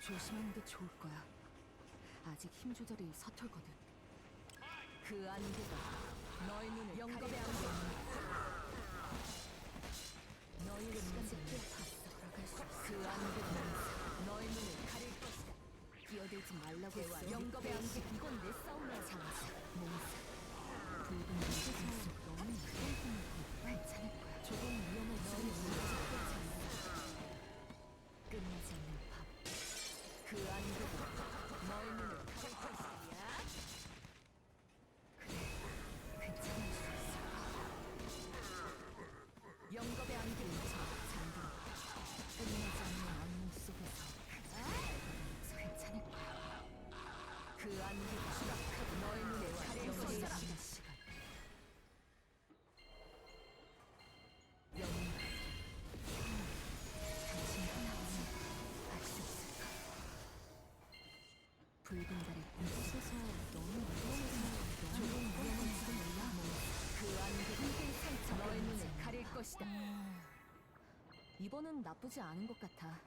조심하는 게 좋을 거야. 아직 힘 조절이 서툴거든. 그 안개가 너의 눈을 영겁의 안개. 너희를 시간제 봤어. 돌아갈 수 있어. 그 안개가 너의 눈을 가릴 것이다. 끼어들지 말라고 했어. 영겁의 안개. 이건 내 싸움이야. 장사, 영겁의 쳐 잠들어. 끝나지 않는 악몽 속에서 괜찮을 거야. 그 안개가 추락하고 너의 눈에 가릴 것이다. 꿈속에서 너무 위험해서 조금 위험한지도 몰라 그 안개가 너의 눈을 가릴 것이다. 이번은 나쁘지 않은 것 같아